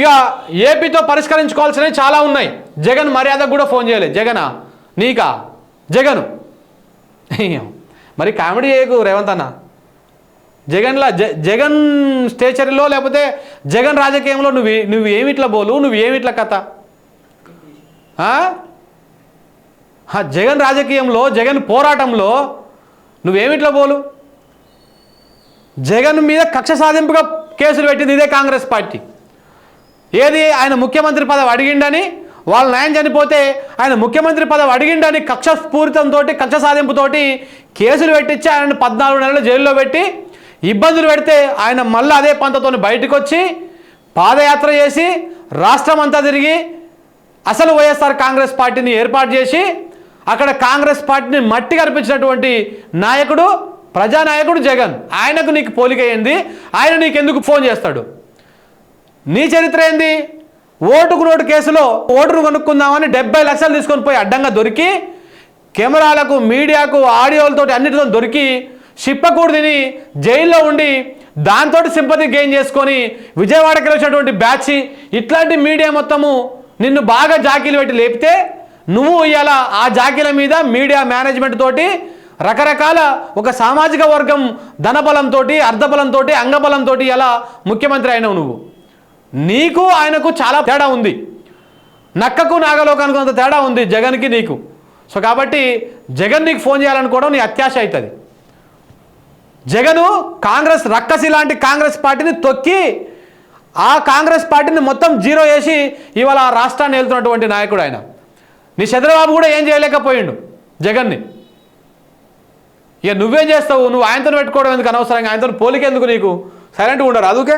ఇక ఏపీతో పరిష్కరించుకోవాల్సినవి చాలా ఉన్నాయి. జగన్ మర్యాదకు కూడా ఫోన్ చేయలేదు. జగనా? నీకా? జగను? మరి కామెడీ చేయకు రేవంత్ అన్న. జగన్లా జ జగన్ స్టేచరీలో లేకపోతే జగన్ రాజకీయంలో నువ్వు నువ్వు ఏమిట్లా బోలు? నువ్వు ఏమిట్లా కథ? జగన్ రాజకీయంలో జగన్ పోరాటంలో నువ్వేమిట్లా బోలు? జగన్ మీద కక్ష సాధింపుగా కేసులు పెట్టింది ఇదే కాంగ్రెస్ పార్టీ. ఏది ఆయన ముఖ్యమంత్రి పదవి అడిగిండని? వాళ్ళ న్యాయం చనిపోతే ఆయన ముఖ్యమంత్రి పదవి అడిగిండని కక్ష స్ఫూరితంతో కక్ష సాధింపుతోటి కేసులు పెట్టించి ఆయన పద్నాలుగు నెలలు జైల్లో పెట్టి ఇబ్బందులు పెడితే ఆయన మళ్ళీ అదే పంతతో బయటకు వచ్చి పాదయాత్ర చేసి రాష్ట్రం అంతా తిరిగి అసలు వైఎస్ఆర్ కాంగ్రెస్ పార్టీని ఏర్పాటు చేసి అక్కడ కాంగ్రెస్ పార్టీని మట్టి కనిపించినటువంటి నాయకుడు ప్రజానాయకుడు జగన్. ఆయనకు నీకు పోలిక ఆయన నీకు ఎందుకు ఫోన్ చేస్తాడు? నీ చరిత్ర ఏంది? ఓటుకు నోటు కేసులో ఓటును కొనుక్కుందామని డెబ్బై లక్షలు తీసుకొని పోయి అడ్డంగా దొరికి కెమెరాలకు మీడియాకు ఆడియోలతోటి అన్నిటితో దొరికి షిప్పకూడు తిని జైల్లో ఉండి దాంతో సింపతి గెయిన్ చేసుకొని విజయవాడకి వచ్చినటువంటి బ్యాచ్ ఇట్లాంటి మీడియా మొత్తము నిన్ను బాగా జాకీలు పెట్టి లేపితే నువ్వు ఇవాళ ఆ జాకీల మీద మీడియా మేనేజ్మెంట్ తోటి రకరకాల ఒక సామాజిక వర్గం ధనబలంతో అర్ధబలంతో అంగబలంతో ఇలా ముఖ్యమంత్రి అయినావు నువ్వు. నీకు ఆయనకు చాలా తేడా ఉంది. నక్కకు నాగలోకానికి అంత తేడా ఉంది జగన్కి నీకు. సో కాబట్టి జగన్ నీకు ఫోన్ చేయాలనుకోవడం నీ అత్యాశ అవుతుంది. జగను కాంగ్రెస్ రక్కసి లాంటి కాంగ్రెస్ పార్టీని తొక్కి ఆ కాంగ్రెస్ పార్టీని మొత్తం జీరో చేసి ఇవాళ ఆ రాష్ట్రాన్ని వెళ్తున్నటువంటి నాయకుడు ఆయన. నీ చంద్రబాబు కూడా ఏం చేయలేకపోయిండు జగన్ని. ఇక నువ్వేం చేస్తావు? నువ్వు ఆయనతో పెట్టుకోవడం ఎందుకు అనవసరంగా? ఆయనతో పోలికెందుకు నీకు? సైలెంట్గా ఉండరు అదుకే